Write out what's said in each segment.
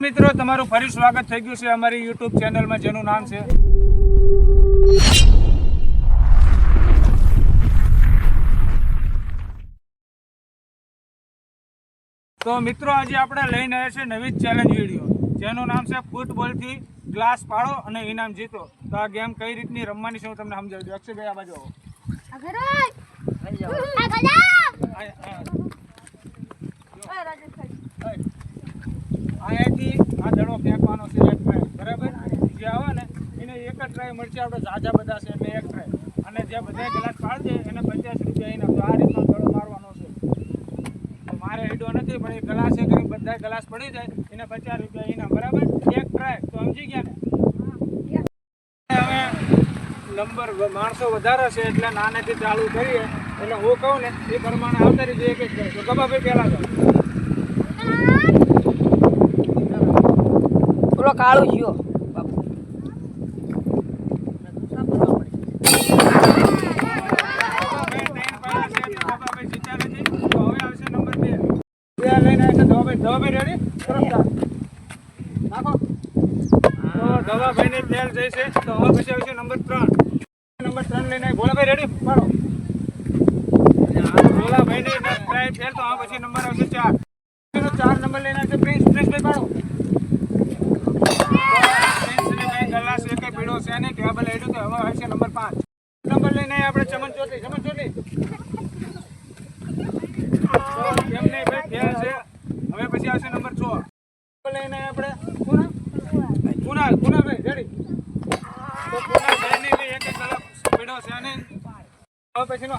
મિત્રો તમારું ફરી સ્વાગત થઈ ગયું છે અમારી યુટ્યુબ ચેનલમાં જેનું નામ છે તો મિત્રો આજે આપણે લઈને આવ્યા છે નવી ચેલેન્જ વીડિયો જેનું નામ છે ફૂટબોલથી ગ્લાસ પાડો અને ઇનામ જીતો. તો આ ગેમ કઈ રીતની રમવાની છે હું તમને સમજાવી. દઉં અક્ષયભાઈ આ બાજુ આવો. અહીંયાથી આ દડો ફેંકવાનો છે એક ટ્રાય. બરાબર? જે આવે ને, એને એક જ ટ્રાય મળશે. આપણે ઝાઝા બધા છે એટલે એક ટ્રાય. અને જે બધા ગ્લાસ પાડશે એને પચાસ રૂપિયા એને તો આ રીતનો દડો મારવાનો છે. મારે હેડો નથી, પણ એ ગ્લાસ છે કે બધા ગ્લાસ પડી જાય, એને પચાસ રૂપિયા એના. બરાબર? એક ટ્રાય. તો સમજી ગયા ને? હવે નંબર માણસો વધારે છે એટલે નાનેથી ચાલુ કરીએ. એટલે હું કહું ને, એ પ્રમાણે આવતા રહીએ, એક જ ટ્રાય. તો ગબાભાઈ પહેલા જાઓ ઓલો કાળો જીઓ દવાભાઈ તેલ તો હવે પછી આવશે નંબર ત્રણ નંબર ત્રણ લઈને ભોલાભાઈ રેડી પાડો ભોલાભાઈ તો હવે પછી નંબર આવશે ચાર. ચાર નંબર લઈને આવશે પ્રિન્સ પ્રિન્સભાઈ પાડો પ્રિન્સભાઈ ગલાસ એક પીળો છે ને તો હવે આવશે નંબર પાંચ. નંબર લઈને આપણે ચમન ચોટલી ચમન ચોટલી ભાઈ હવે પછી આવશે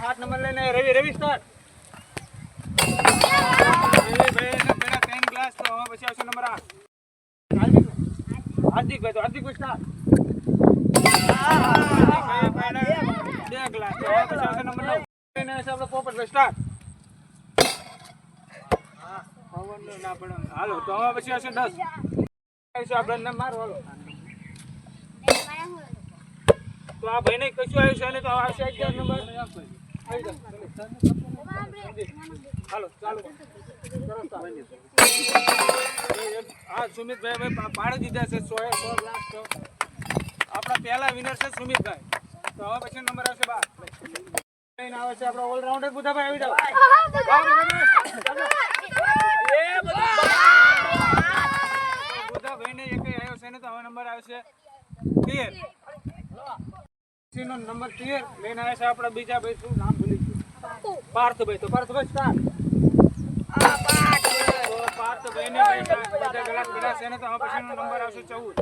હાથ નંબર લઈને રવિ રવિ સ્ટાર્ટ હવે પછી આવશે નંબર આઠ. હાર્દિકભાઈ હાર્દિકભાઈ તો હાર્દિકભાઈ સ્ટાર્ટ હાર્દિકભાઈ પહેલા બે ગ્લાસ તો હવે પછી આવશે નંબર નવ આવશે આપણે પોપટ સ્ટાર્ટ ના તો હવે પછી આવશે દસ. આપણે મારો, હાલો. તો આ ભાઈને કશું આવ્યું છે ને તો આવશે અગિયાર નંબર. હાલો, ચાલો. હા, સુમિતભાઈ પાડી દીધા છે, સો એ, સો લાખ આપણા પહેલા વિનર છે સુમિતભાઈ. તો હવે પછી નંબર આવશે બાર. આવે છે આપણો ઓલરાઉન્ડર બુધાભાઈ આવી જાઓ. બુધાભાઈને એકે આવ્યો છે ને તો હવે નંબર આવશે તેર. નો નંબર તેર લઈને આવે છે આપણા બીજા ભાઈ શું નામ ભૂલી ગયું. પાર્થભાઈ. તો પાર્થભાઈ સ્ટાર્ટ તો પાર્થભાઈ ને બધા ગલાસ છે ને તો હવે પછીનો નંબર આવશે ચૌદ.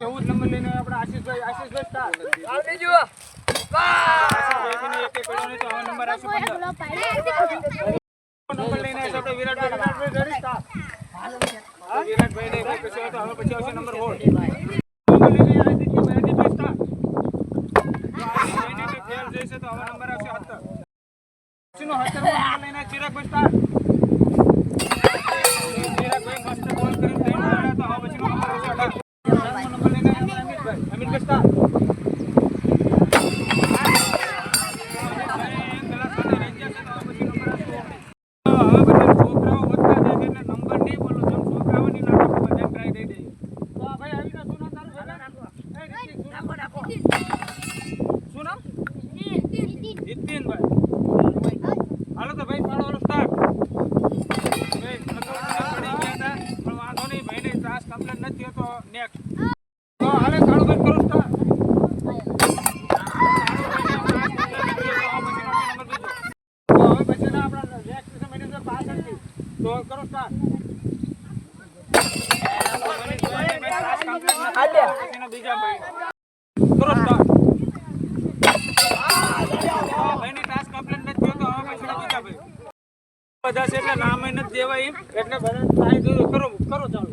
ચૌદ નંબર લઈને આપણે આશીષભાઈ આશીષભાઈ આશીષભાઈ એક એક પડ્યો નહીં તો હવે નંબર આવશે પંદર નંબર લઈને આવશે આપણે વિરાટભાઈ વિરાટભાઈ ready? start. હા, વિરાટભાઈ ને ભાઈ કશું હોય તો હવે પછી આવશે નંબર સોળ નંબર લઈને આદિત્યભાઈ આદિત્યભાઈ start. તો આદિત્યભાઈને કંઈ fail જશે તો હવે નંબર આવશે સત્તર પછીનો સત્તરમો નંબર લઈને ચિરાગભાઈ start. ચિરાગભાઈ મસ્ત ball કરીને ત્રણ માર્યા તો હવે પછીનો નંબર આવશે અઢાર. અઢારમો નંબર લઈને આપણે અમિતભાઈ અમિતભાઈ start. અમિતભાઈ એક કલાક માટે રહી જશે તો હવે પછી નંબર આવશે ઓગણીસ. તો હવે બધા છોકરાઓ વધતા જાય છે એટલે નંબર નહીં બોલો જેમ છોકરાઓની નાટક બધા ટ્રાય દઈ દઈએ તો આ ભાઈ આવી જાઓ, શું નામ તારું ભેગા? એ રિતિક, શું નામ? શું નામ નીતિનભાઈ હાલો તો ભાઈ પાડો હાલો સ્ટાર્ટ ભાઈ નકર બધા પડી ગયા હતા પણ વાંધો નહીં ભાઈને ત્રાસ કમ્પ્લેટ નથી તો નેક્સ્ટ તો હાલે કાળુ ભાઈ કરો સ્ટાર્ટ તો હવે પછીના આપણા next છે મનીષભાઈ પાછળથી. તો કરો. પછીના બીજા ભાઈ. હવે બધા છે એટલે નામ નથી દેવાય એમ એટલે બધા કરો કરો ચાલુ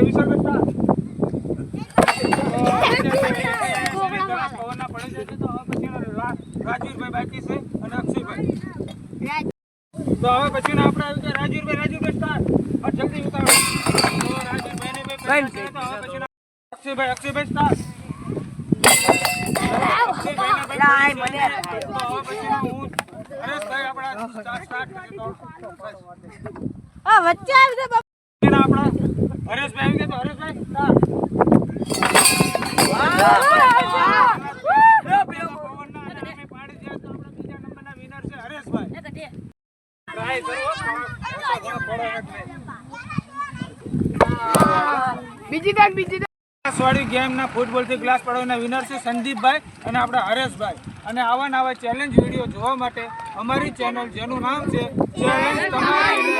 આવ્યા છે? વિશાલભાઈ વિશાલભાઈ સ્ટાર્ટ પવનના પડે છે તો હવે પછીનો રા- રાજવીરભાઈ બાકી છે અને અક્ષયભાઈ. તો હવે પછીનો આપણે આવી ગયા રાજવીરભાઈ રાજવીરભાઈ સ્ટાર્ટ આ જલ્દી ઉતારો. તો હવે પછીનો અક્ષયભાઈ વચ્ચે આવી દે બાપા. પછીના આપણા હરેશભાઈ આવી ગયા તો હરેશભાઈ. ટ્રાય કરો બીજી બેગ બીજી ગ્લાસવાળી ગેમના ફૂટબોલથી ગ્લાસ પાડવાના વિનર છે સંદીપભાઈ અને આપણા હરેશભાઈ. અને આવા નવા ચેલેન્જ વીડિયો જોવા માટે અમારી ચેનલ જેનું નામ છે ચેલેન્જ તમારી